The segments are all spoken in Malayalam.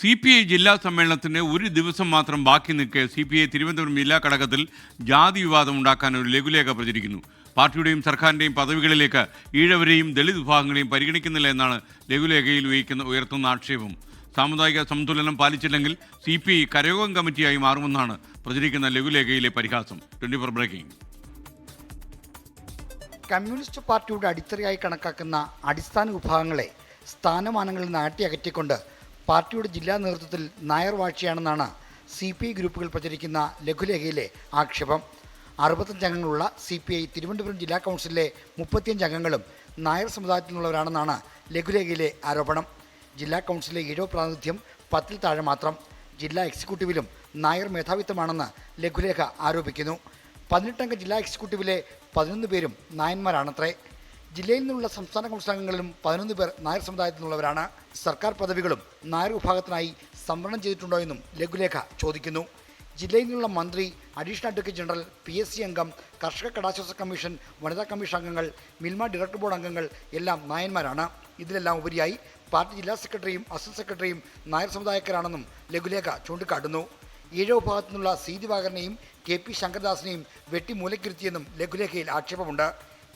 സി പി ഐ ജില്ലാ സമ്മേളനത്തിന് ഒരു ദിവസം മാത്രം ബാക്കി നിൽക്കെ സി പി ഐ തിരുവനന്തപുരം ജില്ലാ ഘടകത്തിൽ ജാതി വിവാദം ഉണ്ടാക്കാൻ ഒരു ലഘുലേഖ പ്രചരിക്കുന്നു. പാർട്ടിയുടെയും സർക്കാരിന്റെയും പദവികളിലേക്ക് ഈഴവരെയും ദളിത് വിഭാഗങ്ങളെയും പരിഗണിക്കുന്നില്ല എന്നാണ് ലഘുലേഖയിൽ ഉയർക്കുന്ന ഉയർത്തുന്ന ആക്ഷേപം. സാമുദായിക സന്തുലനം പാലിച്ചില്ലെങ്കിൽ സി പി ഐ കരയോഗം കമ്മിറ്റിയായി മാറുമെന്നാണ് പ്രചരിക്കുന്ന ലഘുലേഖയിലെ പരിഹാസം. Twenty four breaking. കമ്മ്യൂണിസ്റ്റ് പാർട്ടിയുടെ അടിത്തറയായി കണക്കാക്കുന്ന അടിസ്ഥാന വിഭാഗങ്ങളെ സ്ഥാനമാനങ്ങളിൽ നാട്ടിയകറ്റിക്കൊണ്ട് പാർട്ടിയുടെ ജില്ലാ നേതൃത്വത്തിൽ നായർ വാഴ്ചയാണെന്നാണ് സി പി ഐ ഗ്രൂപ്പുകൾ പ്രചരിക്കുന്ന ലഘുലേഖയിലെ ആക്ഷേപം. അറുപത്തഞ്ച് അംഗങ്ങളുള്ള സി പി ഐ തിരുവനന്തപുരം ജില്ലാ കൗൺസിലിലെ മുപ്പത്തിയഞ്ച് അംഗങ്ങളും നായർ സമുദായത്തിൽ നിന്നുള്ളവരാണെന്നാണ് ലഘുലേഖയിലെ ആരോപണം. ജില്ലാ കൗൺസിലിലെ ഏഴോ പ്രാതിനിധ്യം പത്തിൽ താഴെ മാത്രം. ജില്ലാ എക്സിക്യൂട്ടീവിലും നായർ മേധാവിത്വമാണെന്ന് ലഘുലേഖ ആരോപിക്കുന്നു. പതിനെട്ടംഗ ജില്ലാ എക്സിക്യൂട്ടീവിലെ പതിനൊന്ന് പേരും നായന്മാരാണത്രേ. ജില്ലയിൽ നിന്നുള്ള സംസ്ഥാന കൗൺസിൽ അംഗങ്ങളിലും പതിനൊന്ന് പേർ നായർ സമുദായത്തിൽ നിന്നുള്ളവരാണ് സർക്കാർ പദവികളും നായർ വിഭാഗത്തിനായി സംവരണം ചെയ്തിട്ടുണ്ടോ എന്നും ലഘുലേഖ ചോദിക്കുന്നു. ജില്ലയിൽ നിന്നുള്ള മന്ത്രി additional advocate general P S C അംഗം കർഷക കടാശ്വാസ കമ്മീഷൻ വനിതാ കമ്മീഷൻ അംഗങ്ങൾ മിൽമ ഡയറക്ടർ ബോർഡ് അംഗങ്ങൾ എല്ലാം നായന്മാരാണ്. ഇതിലെല്ലാം ഉപരിയായി പാർട്ടി ജില്ലാ സെക്രട്ടറിയും അസിസ്റ്റന്റ് സെക്രട്ടറിയും നായർ സമുദായക്കാരാണെന്നും ലഘുലേഖ ചൂണ്ടിക്കാട്ടുന്നു. ഈഴ ഭാഗത്തുനിന്നുള്ള സി. ദിവാകരനെയും കെ. പി. ശങ്കർദാസിനെയും വെട്ടിമൂലക്കിരുത്തിയെന്നും ലഘുലേഖയിൽ ആക്ഷേപമുണ്ട്.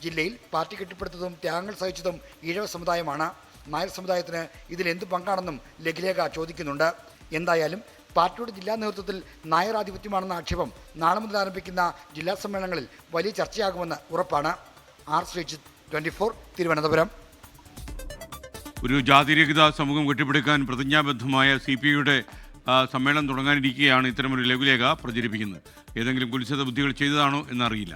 ജില്ലയിൽ പാർട്ടി കെട്ടിപ്പടുത്തതും ത്യാഗങ്ങൾ സഹിച്ചതും ഈഴവ സമുദായമാണ്. നായർ സമുദായത്തിന് ഇതിൽ എന്ത് പങ്കാണെന്നും ലഘുലേഖ ചോദിക്കുന്നുണ്ട്. എന്തായാലും പാർട്ടിയുടെ ജില്ലാ നേതൃത്വത്തിൽ നായർ ആധിപത്യമാണെന്ന ആക്ഷേപം നാളെ മുതൽ ആരംഭിക്കുന്ന ജില്ലാ സമ്മേളനങ്ങളിൽ വലിയ ചർച്ചയാകുമെന്ന് ഉറപ്പാണ്. R Sreejith twenty four Thiruvananthapuram. ഒരു ജാതിരഹിത സമൂഹം കെട്ടിപ്പടുക്കാൻ പ്രതിജ്ഞാബദ്ധമായ സി പി ഐയുടെ സമ്മേളനം തുടങ്ങാനിരിക്കുകയാണ് ഇത്തരമൊരു ലഘുലേഖ പ്രചരിപ്പിക്കുന്നത്. ഏതെങ്കിലും കുലിശത ബുദ്ധികൾ ചെയ്തതാണോ എന്നറിയില്ല.